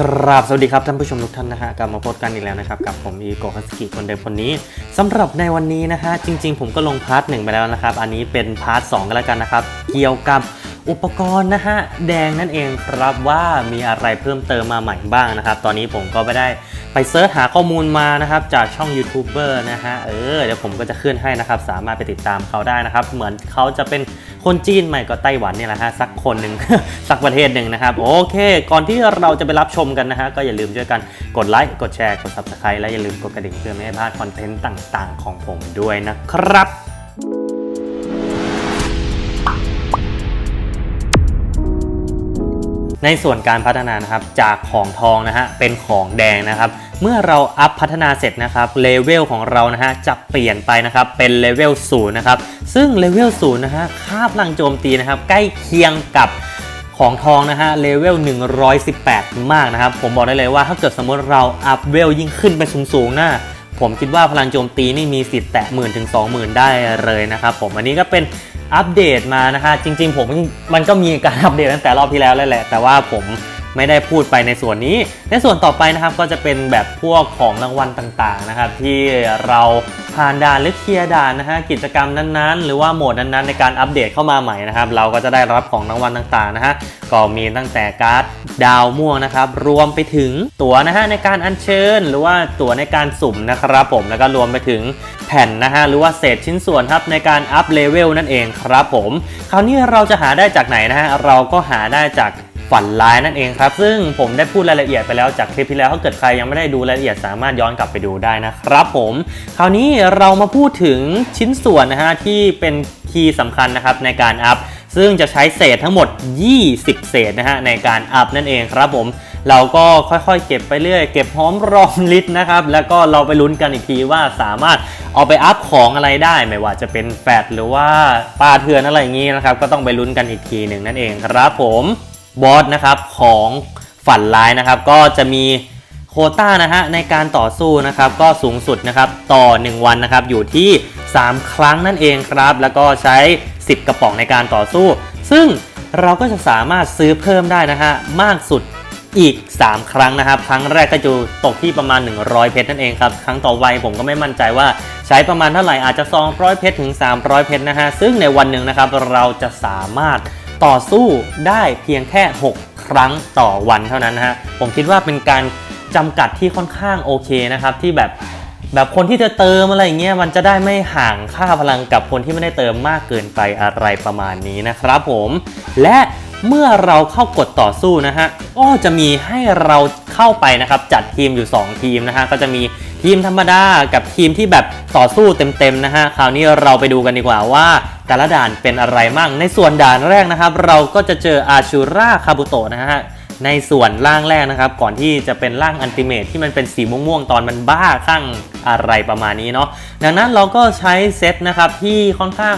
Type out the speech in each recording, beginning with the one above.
กราบสวัสดีครับท่านผู้ชมทุกท่านนะฮะกลับมาพบกันอีกแล้วนะครับกับผมอีโกฮัสกิคนเดิมคนนี้สำหรับในวันนี้นะฮะจริง ๆ ผมก็ลงพาร์ทหนึ่งไปแล้วนะครับ อันนี้เป็นพาร์ทสองกันแล้วกันนะครับ เกี่ยวกับอุปกรณ์นะฮะแดงนั่นเองครับว่ามีอะไรเพิ่มเติมมาใหม่บ้างนะครับ ตอนนี้ผมก็ไปได้ไปเซิร์ชหาข้อมูลมานะครับจากช่องยูทูบเบอร์นะฮะเออเดี๋ยวผมก็จะขึ้นให้นะครับ สามารถไปติดตามเขาได้นะครับ เหมือนเขาจะเป็น คนจีนใหม่ก็ไต้หวันเนี่ยแหละฮะสักคนหนึ่ง สักประเทศหนึ่งนะครับ โอเค ก่อนที่เราจะไปรับชมกันนะฮะก็อย่าลืมช่วยกันกดไลค์กดแชร์กด subscribe และอย่าลืมกดกระดิ่งเพื่อไม่ให้พลาดคอนเทนต์ต่าง ๆ ของผมด้วยนะครับในส่วนการพัฒนานะครับจากของทองนะฮะเป็นของแดงนะครับ เมื่อเราอัพพัฒนาเสร็จนะครับเลเวลของเรานะฮะจะเปลี่ยนไปนะครับเป็นเลเวล0นะครับซึ่งเลเวล0นะฮะค่าพลังโจมตีนะครับใกล้เคียงกับของทองนะฮะเลเวล 118 มากนะครับ ผมบอกได้เลยว่าถ้าเกิดสมมติเราอัพเวลยิ่งขึ้นไปสูงๆนะผมคิดว่าพลังโจมตีนี่มีสิทธิ์แตะหมื่นถึง20,000ได้เลยนะครับผมอันนี้ก็เป็นอัปเดตมานะฮะจริง ๆ ผมมันก็มีการอัปเดตตั้งแต่รอบที่แล้วแล้วแหละ แต่ว่าผม ไม่ได้พูดไปในส่วนนี้ ในส่วนต่อไปนะครับก็จะเป็นแบบพวกของรางวัลต่างๆนะครับที่เราผ่านด่านหรือเคลียร์ด่านนะฮะกิจกรรมนั้นๆ หรือว่าโหมดนั้นๆ ในการอัปเดตเข้ามาใหม่นะครับเราก็จะได้รับของรางวัลต่างๆนะฮะก็มีตั้งแต่การ์ดดาวม่วงนะครับรวมไปถึงตั๋วนะฮะในการอัญเชิญ หรือว่าตั๋วในการสุ่มนะครับผมแล้วก็รวมไปถึงแผ่นนะฮะหรือว่าเศษชิ้นส่วนครับในการอัพเลเวลนั่นเองครับผม คราวนี้เราจะหาได้จากไหนนะฮะเราก็หาได้จาก ฝันร้ายนั่นเองครับ ซึ่งผมได้พูดรายละเอียดไปแล้วจากคลิปที่แล้วถ้าเกิดใครยังไม่ได้ดูรายละเอียดสามารถย้อนกลับไปดูได้นะครับผมคราวนี้เรามาพูดถึงชิ้นส่วนนะฮะที่เป็นคีย์สำคัญนะครับในการอัพซึ่งจะใช้เศษทั้งหมด 20 เศษนะฮะในการอัพนั่นเองครับผม เราก็ค่อยๆ เก็บไปเรื่อย เก็บหอมรอมริดนะครับ แล้วก็เราไปลุ้นกันอีกทีว่าสามารถเอาไปอัพของอะไรได้ ไม่ว่าจะเป็นแฟตหรือว่าปลาเถื่อนอะไรอย่างนี้นะครับ ก็ต้องไปลุ้นกันอีกทีหนึ่งนั่นเองครับผม บอสนะครับของฝันร้ายนะครับ ก็จะมีโคต้านะฮะในการต่อสู้นะครับ ก็สูงสุดนะครับต่อ 1 วันนะครับ อยู่ที่ 3 ครั้งนั่นเองครับ แล้วก็ใช้ 10 กระป๋องในการต่อสู้ ซึ่งเราก็จะสามารถซื้อเพิ่มได้นะฮะมากสุดอีก 3 ครั้งนะครับ ครั้งแรกก็จะตกที่ประมาณ 100 เพชรนั่นเองครับ ครั้งต่อไปผมก็ไม่มั่นใจว่าใช้ประมาณเท่าไหร่อาจจะ 200 เพชรถึง 300 เพชรนะฮะซึ่งในวันหนึ่งนะครับเราจะสามารถ ต่อสู้ได้เพียงแค่ 6 ครั้งต่อวันเท่านั้นนะฮะ ผมคิดว่าเป็นการจำกัดที่ค่อนข้างโอเคนะครับที่แบบแบบคนที่จะเติมอะไรเงี้ยมันจะได้ไม่ห่างค่าพลังกับคนที่ไม่ได้เติมมากเกินไปอะไรประมาณนี้นะครับผมและ เมื่อเราเข้ากดต่อสู้นะฮะก็จะมีให้เราเข้าไปนะครับจัดทีมอยู่ 2 ทีมนะฮะก็จะมีทีมธรรมดากับทีมที่แบบต่อสู้เต็มๆนะฮะคราวนี้เราไปดูกันดีกว่าว่าแต่ละด่านเป็นอะไรมั่ง ในส่วนด่านแรกนะครับ เราก็จะเจออาชูราคาบุโตะนะฮะในส่วนล่างแรกนะครับ ก่อนที่จะเป็นร่างอันติเมทที่มันเป็นสีม่วงๆตอนมันบ้าข้างอะไรประมาณนี้เนาะดังนั้นเราก็ใช้เซตนะครับที่ค่อนข้าง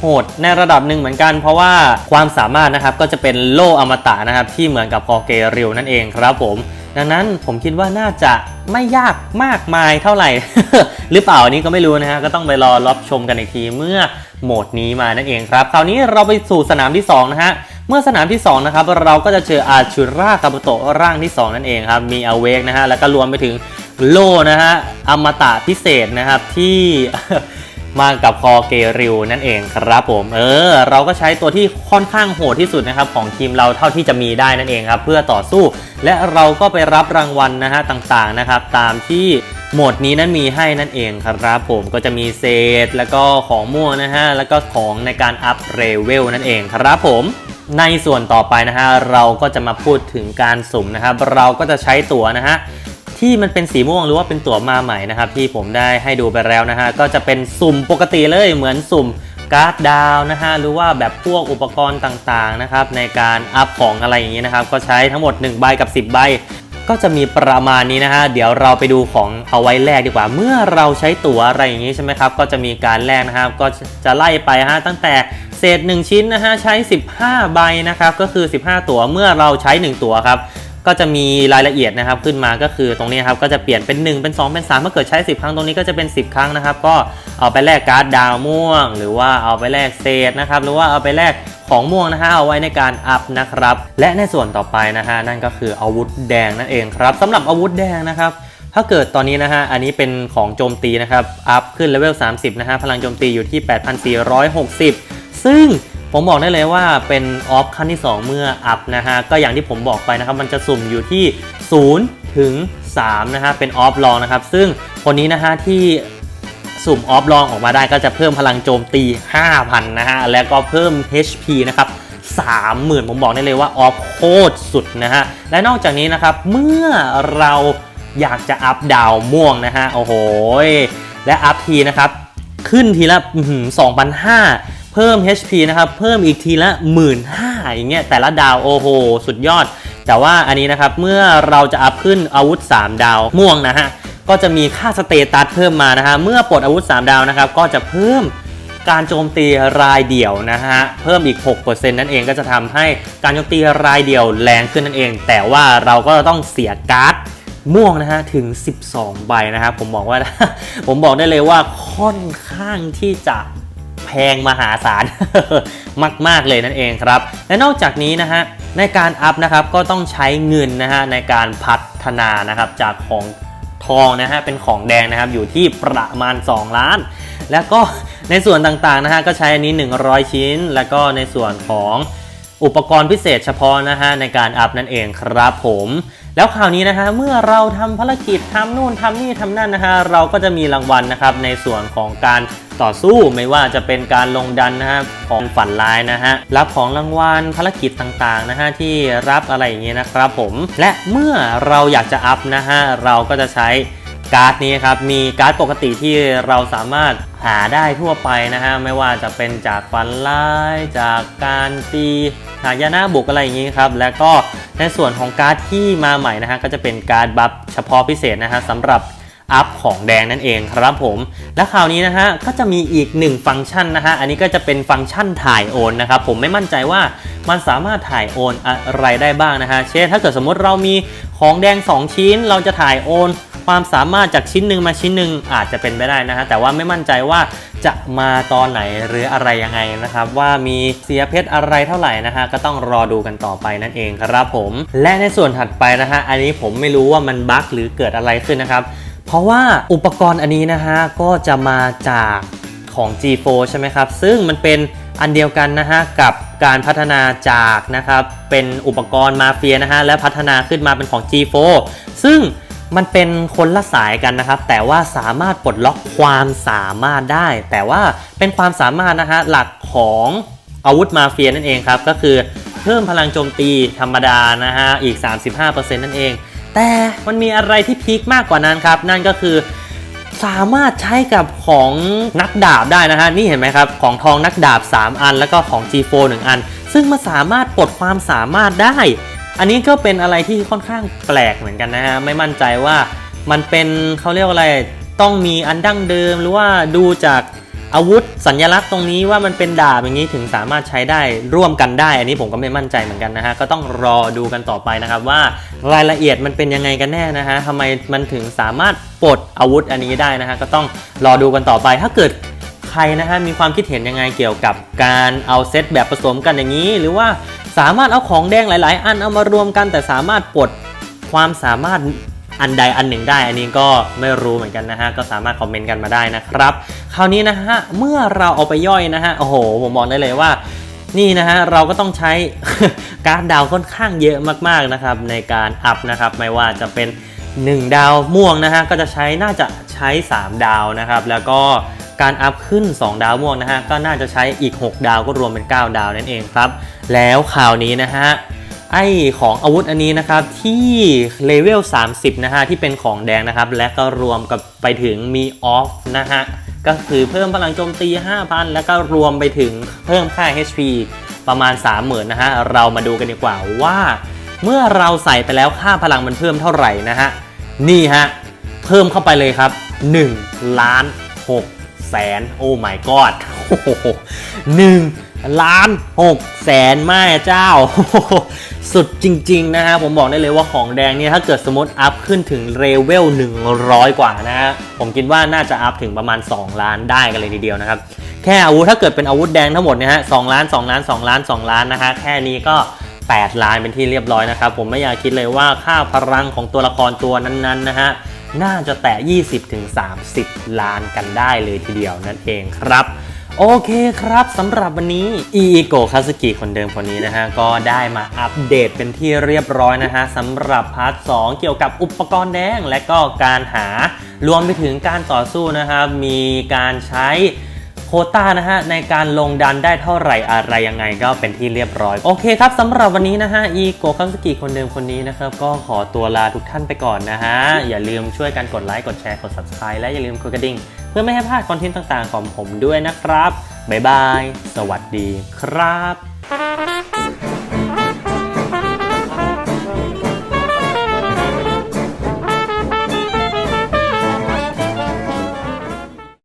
โหดในระดับหนึ่งเหมือนกัน เพราะว่าความสามารถนะครับก็จะเป็นโล่อมตะนะครับที่เหมือนกับคอเกริวนั่นเองครับผม ดังนั้นผมคิดว่าน่าจะไม่ยากมากมายเท่าไหร่ หรือเปล่าอันนี้ก็ไม่รู้นะฮะก็ต้องไปรอรับชมกันอีกทีเมื่อโหมดนี้มานั่นเองครับ คราวนี้เราไปสู่สนามที่สองนะฮะเมื่อสนามที่2นะครับเราก็จะเจออาชูราคาบุโตะร่างที่ 2 นั่นเองครับมีอเวกนะฮะแล้วก็รวมไปถึงโลนะฮะอมตะพิเศษนะครับที่ มากับคอเกริวนั่นเองครับผม เออ เราก็ใช้ตัวที่ค่อนข้างโหดที่สุดนะครับของทีมเราเท่าที่จะมีได้นั่นเองครับ เพื่อต่อสู้ และเราก็ไปรับรางวัลนะฮะต่างๆนะครับ ตามที่โหมดนี้นั้นมีให้นั่นเองครับผมก็จะมีเศษ แล้วก็ของม่วนะฮะแล้วก็ของในการอัพเรเวลนั่นเองครับผมในส่วนต่อไปนะฮะเราก็จะมาพูดถึงการสุ่มนะครับ เราก็จะใช้ตั๋วนะฮะ ที่มันเป็นสีม่วงหรือว่าเป็นตั๋วมาใหม่นะครับที่ผมได้ให้ดูไปแล้วนะฮะก็จะเป็นสุ่มปกติเลยเหมือนสุ่มการ์ดดาวนะฮะหรือว่าแบบพวกอุปกรณ์ต่างๆนะครับในการอัพของอะไรอย่างนี้นะครับก็ใช้ทั้งหมด1ใบกับ 10 ใบ ก็จะมีประมาณนี้นะฮะเดี๋ยวเราไปดูของเอาไว้แลกดีกว่า เมื่อเราใช้ตั๋วอะไรอย่างนี้ใช่ไหมครับก็จะมีการแลกนะครับก็จะไล่ไปฮะตั้งแต่เศษ 1 ชิ้นนะฮะใช้ 15 ใบนะครับก็คือ 15 ตั๋วเมื่อเราใช้ 1 ตั๋วครับ ก็จะมีรายละเอียดนะครับขึ้นมาก็คือตรงนี้ครับก็จะเปลี่ยนเป็น 1 เป็น 2 เป็น3เมื่อเกิดใช้ 10 ครั้งตรงนี้ก็จะเป็น 10 ครั้งนะครับ ก็เอาไปแลกการ์ดดาวม่วง หรือว่าเอาไปแลกเศษนะครับหรือว่าเอาไปแลกของม่วงนะฮะเอาไว้ในการอัพนะครับ และในส่วนต่อไปนะฮะนั่นก็คืออาวุธแดงนั่นเองครับสำหรับอาวุธแดงนะครับถ้าเกิดตอนนี้นะฮะ อันนี้เป็นของโจมตีนะครับ อัพขึ้นเลเวล 30 นะฮะ พลังโจมตีอยู่ที่ 8,460 ซึ่ง ผมบอกได้เลยว่าเป็นออฟขั้นที่ 2 เมื่ออัพนะฮะ ก็อย่างที่ผมบอกไปนะครับ มันจะสุ่มอยู่ที่ 0 ถึง 3 นะฮะ เป็นออฟลองนะครับ ซึ่งคนนี้นะฮะที่สุ่มออฟลองออกมาได้ก็จะเพิ่มพลังโจมตี 5,000 นะฮะ แล้วก็เพิ่ม HP นะครับ30,000 ผมบอกได้เลยว่าออฟโคตรสุดนะฮะ และนอกจากนี้นะครับ เมื่อเราอยากจะอัพดาวม่วงนะฮะ โอ้โห และอัพทีนะครับ ขึ้นทีละอื้อหือ2,500 เพิ่ม HP นะครับ เพิ่มอีกทีละ 15,000อย่างเงี้ยแต่ละดาวโอ้โห สุดยอด แต่ว่าอันนี้นะครับ เมื่อเราจะอัพขึ้นอาวุธ 3 ดาวม่วงนะฮะ ก็จะมีค่าสเตตัสเพิ่มมานะฮะ เมื่อปลดอาวุธ 3 ดาวนะครับ ก็จะเพิ่มการโจมตีรายเดี่ยวนะฮะ เพิ่มอีก 6%นั่นเองก็จะทำให้การโจมตีรายเดี่ยวแรงขึ้นนั่นเอง แต่ว่าเราก็ต้องเสียการ์ดม่วงนะฮะถึง 12 ใบนะครับผมบอกว่า ผมบอกได้เลยว่าค่อนข้างที่จะ แพงมหาศาล มาก ๆ เลยนั่นเองครับ และนอกจากนี้นะฮะในการอัพนะครับก็ต้องใช้เงินนะฮะในการพัฒนานะครับจากของทองนะฮะเป็นของแดงนะครับอยู่ที่ประมาณ 2 ล้าน แล้วก็ในส่วนต่างๆนะฮะก็ใช้อันนี้ 100 ชิ้น แล้วก็ในส่วนของอุปกรณ์พิเศษเฉพาะนะฮะในการอัพนั่นเองครับผม แล้วคราวนี้นะฮะเมื่อเราทำภารกิจทำนู่นทำนี่ทำนั่นนะฮะเราก็จะมีรางวัลนะครับในส่วนของการต่อสู้ไม่ว่าจะเป็นการลงดันนะฮะของฝันร้ายนะฮะรับของรางวัลภารกิจต่างๆนะฮะที่รับอะไรอย่างเงี้ยนะครับผมและเมื่อเราอยากจะอัพนะฮะเราก็จะใช้ การ์ดนี้ครับมีการ์ดปกติที่เราสามารถหาได้ทั่วไปนะฮะไม่ว่าจะเป็นจากฟันลายจากการตีหายาหน้าบุกอะไรอย่างนี้ครับแล้วก็ในส่วนของการ์ดที่มาใหม่นะฮะก็จะเป็นการ์ดบัฟเฉพาะพิเศษนะฮะสำหรับอัพของแดงนั่นเองครับผม และคราวนี้นะฮะก็จะมีอีกหนึ่งฟังก์ชันนะฮะอันนี้ก็จะเป็นฟังก์ชันถ่ายโอนนะครับผมไม่มั่นใจว่ามันสามารถถ่ายโอนอะไรได้บ้างนะฮะเช่นถ้าเกิดสมมติเรามี ของแดง 2 ชิ้นเราจะถ่ายโอน ความสามารถจากชิ้นหนึ่งมาชิ้นหนึ่งอาจจะเป็นไปได้นะฮะแต่ว่าไม่มั่นใจว่าจะมาตอนไหนหรืออะไรยังไงนะครับ ว่ามีเสียเพชรอะไรเท่าไหร่นะฮะก็ต้องรอดูกันต่อไปนั่นเองครับผม และในส่วนถัดไปนะฮะอันนี้ผมไม่รู้ว่ามันบั๊กหรือเกิดอะไรขึ้นนะครับ เพราะว่าอุปกรณ์อันนี้นะฮะก็จะมาจากของ G4 ใช่ไหมครับ ซึ่งมันเป็นอันเดียวกันนะฮะกับ การพัฒนาจากนะครับเป็นอุปกรณ์มาเฟียนะฮะและพัฒนาขึ้นมาเป็นของ G4 ซึ่งมันเป็นคนละสายกันนะครับ แต่ว่าสามารถปลดล็อกความสามารถได้ แต่ว่าเป็นความสามารถนะฮะหลักของอาวุธมาเฟียนั่นเองครับ ก็คือเพิ่มพลังโจมตีธรรมดานะฮะอีก 35%นั่นเอง แต่มันมีอะไรที่พีคมากกว่านั้นครับ นั่นก็คือ สามารถใช้กับของนักดาบได้นะฮะ นี่เห็นไหมครับ ของทองนักดาบ 3 อัน แล้วก็ของ G4 1 อัน ซึ่งมันสามารถปลดความสามารถได้ อันนี้ก็เป็นอะไรที่ค่อนข้างแปลกเหมือนกันนะฮะ ไม่มั่นใจว่ามันเป็นเขาเรียกว่าอะไรต้องมีอันดั้งเดิมหรือว่าดูจาก อาวุธสัญลักษณ์ตรงนี้ว่ามันเป็นดาบอย่างนี้ถึงสามารถใช้ได้ร่วมกันได้ อันนี้ผมก็ไม่มั่นใจเหมือนกันนะฮะก็ต้องรอดูกันต่อไปนะครับว่ารายละเอียดมันเป็นยังไงกันแน่นะฮะทำไมมันถึงสามารถปลดอาวุธอันนี้ได้นะฮะก็ต้องรอดูกันต่อไปถ้าเกิดใครนะฮะมีความคิดเห็นยังไงเกี่ยวกับการเอาเซตแบบผสมกันอย่างนี้ หรือว่าสามารถเอาของแดงหลาย ๆ อันเอามารวมกัน แต่สามารถปลดความสามารถ อันใดอันหนึ่งได้อันนี้ก็ไม่รู้เหมือนกันนะฮะก็สามารถคอมเมนต์กันมาได้นะครับ คราวนี้นะฮะเมื่อเราเอาไปย่อยนะฮะโอ้โหผมบอกได้เลยว่านี่นะฮะเราก็ต้องใช้การดดาวค่อนข้างเยอะมากๆนะครับในการอัพนะครับไม่ว่าจะเป็น 1 ดาวม่วงนะฮะก็จะใช้น่าจะใช้ 3 ดาวนะครับ แล้วก็การอัพขึ้น 2 ดาวม่วงนะฮะก็น่าจะใช้อีก 6 ดาวก็รวมเป็น 9 ดาวนั่นเองครับ แล้วข่าวนี้นะฮะ ไอของอาวุธอันนี้นะครับที่เลเวล 30 นะฮะที่เป็นของแดงนะครับ และก็รวมกับไปถึงมีออฟนะฮะก็คือเพิ่มพลังโจมตี 5,000 แล้วก็รวมไปถึงเพิ่มค่า HP ประมาณ 30,000นะฮะเรามาดูกันดีกว่าว่า เมื่อเราใส่ไปแล้วค่าพลังมันเพิ่มเท่าไหร่นะฮะนี่ฮะเพิ่มเข้าไปเลยครับ 1 ล้าน6แสนโอ้ my god หนึ่งล้านหกแสนแม่เจ้า สุดจริง ๆ นะฮะ ผมบอกได้เลยว่าของแดงเนี่ย ถ้าเกิดสมมติอัพขึ้นถึงเลเวล 100 กว่านะฮะ ผมคิดว่าน่าจะอัพถึงประมาณ 2 ล้านได้กันเลยทีเดียวนะครับ แค่อาวุธถ้าเกิดเป็นอาวุธแดงทั้งหมดเนี่ยฮะสล้าน 2 ล้าน 2 ล้าน 2 ล้านนะฮะ แค่นี้ก็ 8 ล้านเป็นที่เรียบร้อยนะครับ ผมไม่อยากคิดเลยว่าค่าพลังของตัวละครตัวนั้นๆนะฮะน่าจะแตะ 20-30 ล้านกันได้เลยทีเดียวนั่นเองครับ โอเคครับสำหรับวันนี้อีโกคาสกิคนเดิมคนนี้นะฮะ ก็ได้มาอัปเดตเป็นที่เรียบร้อยนะฮะสำหรับพาร์ท 2 เกี่ยวกับอุปกรณ์แดงและก็การหารวมไปถึงการต่อสู้นะครับ มีการใช้ โคต้านะฮะในการลงดันได้เท่าไหร่อะไรยังไงก็เป็นที่เรียบร้อย โอเคครับสำหรับวันนี้นะฮะอีโกคัมสกิคนเดิมคนนี้นะครับก็ขอตัวลาทุกท่านไปก่อนนะฮะอย่าลืมช่วยกันกดไลค์กดแชร์กด subscribe และอย่าลืมกดกระดิ่งเพื่อไม่ให้พลาดคอนเทนต์ต่างๆของผมด้วยนะครับบ๊ายบายสวัสดีครับ